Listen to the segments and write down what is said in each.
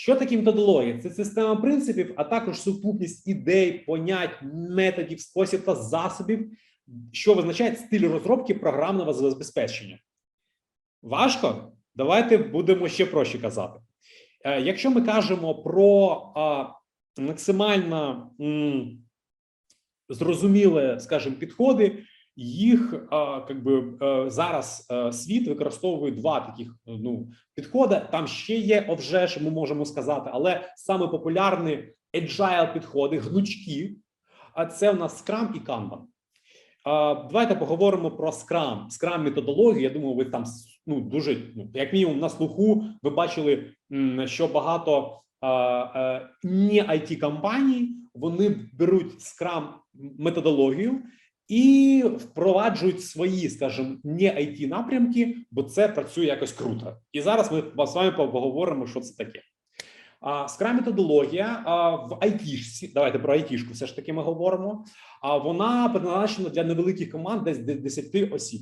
Що таке методологія? Це система принципів, а також сукупність ідей, понять, методів, спосіб та засобів, що визначає стиль розробки програмного забезпечення. Важко? Давайте будемо ще проще казати. Е, Якщо ми кажемо про максимально зрозуміле, скажімо, підходи, їх а, как би, е, зараз е, світ використовує два таких ну, підходи. Там ще є ж, ми можемо сказати, але саме популярні agile підходи, гнучки. А це у нас Scrum і Kanban. Давайте поговоримо про Scrum. Scrum методологію. Я думаю, ви там ну дуже ну, як мінімум на слуху. Ви бачили, що багато не it компаній вони беруть Scrum методологію і впроваджують свої, скажімо, не it напрямки, бо це працює якось круто. І зараз ми з вами поговоримо, що це таке. А Scrum методологія в IT, давайте про IT все ж таки ми говоримо. А вона призначена для невеликих команд, десь до 10 осіб.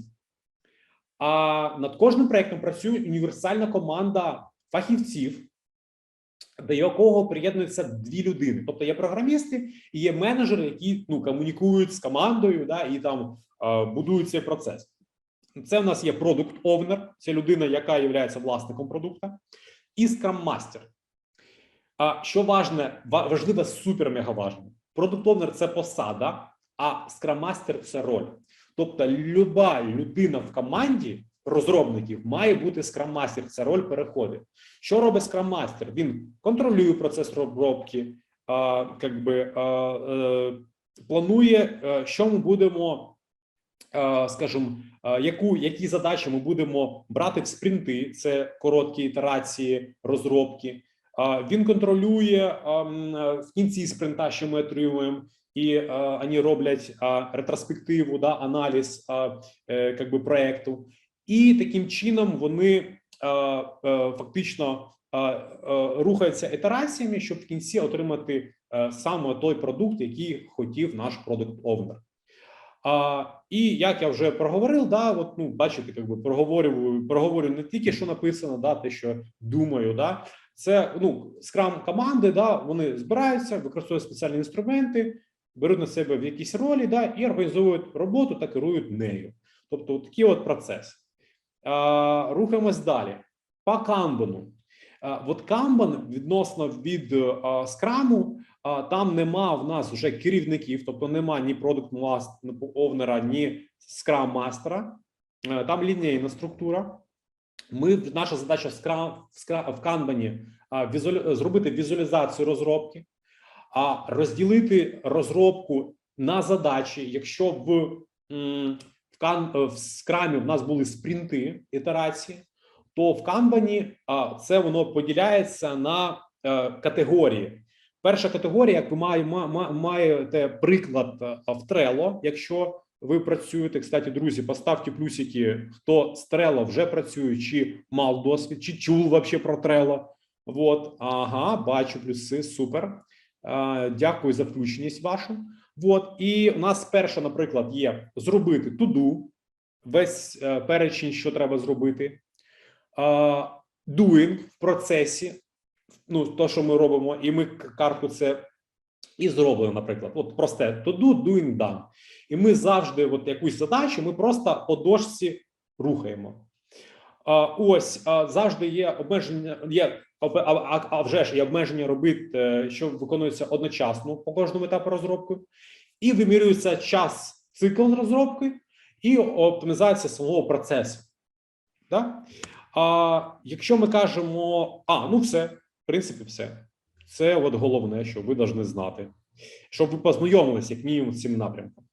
А над кожним проектом працює універсальна команда фахівців, до якого приєднуються дві людини. Тобто є програмісти і є менеджери, які ну комунікують з командою, да і там е, будують цей процес. Це в нас є продукт овнер, це людина, яка є власником продукта, і Master. А що важне, ва- важливе, супер мега важне. Продукт овнер це посада, а Master – це роль. Тобто, люба людина в команді розробників має бути Master, Це роль переходить. Що робить Master? Він контролює процес розробки, а, как би, а, е, планує, е, що ми будемо, е, скажімо, яку, які задачі ми будемо брати в спринти, це короткі ітерації розробки. А, Він контролює а, в кінці спринта, що ми отримуємо, і а, вони роблять а, ретроспективу, да, аналіз а, е. І таким чином вони е, е, фактично е, рухаються ітераціями, щоб в кінці отримати саме той продукт, який хотів наш продукт овнер. А, і як я вже проговорив, да, от, ну, бачите, як би проговорюю, проговорю не тільки що написано, да, те, що думаю, да, це ну, скрам команди, да, вони збираються, використовують спеціальні інструменти, беруть на себе в якісь ролі, да, і організовують роботу та керують нею. Тобто, от такий от процес. Рухаємось далі. По камбану. От камбан відносно від скраму, там нема в нас вже керівників, тобто нема ні продукт овнера, ні скрам мастера. Е, Там лінійна структура. Ми наша задача в скрам в, канбані а, візуалі, зробити візуалізацію розробки, а розділити розробку на задачі, якщо в, кан, в скрамі в нас були спринти ітерації, то в канбані це воно поділяється на е, категорії. Перша категорія, як ви має- ма- ма- маєте приклад е, в Trello, якщо ви працюєте, кстати, друзі, поставте плюсики, хто з Trello вже працює, чи мав досвід, чи чув вообще про Trello. Вот, ага, бачу плюси, супер. Е, Дякую за включеність вашу. Вот, і у нас перша, наприклад, є зробити туду, весь е, перечень, що треба зробити. Е, Doing в процесі, ну, то, що ми робимо, і ми картку це і зробимо, наприклад. От просте to do, doing, done. І ми завжди, от якусь задачу, ми просто по дошці рухаємо. Ось завжди є обмеження, є а, а, вже ж є обмеження робити, е, що виконується одночасно по кожному етапу розробки, і вимірюється час цикл розробки і оптимізація самого процесу. Да? А якщо ми кажемо, а ну все, в принципі, все. Це от головне, що ви повинні знати, щоб ви познайомилися як мінімум з цим напрямком.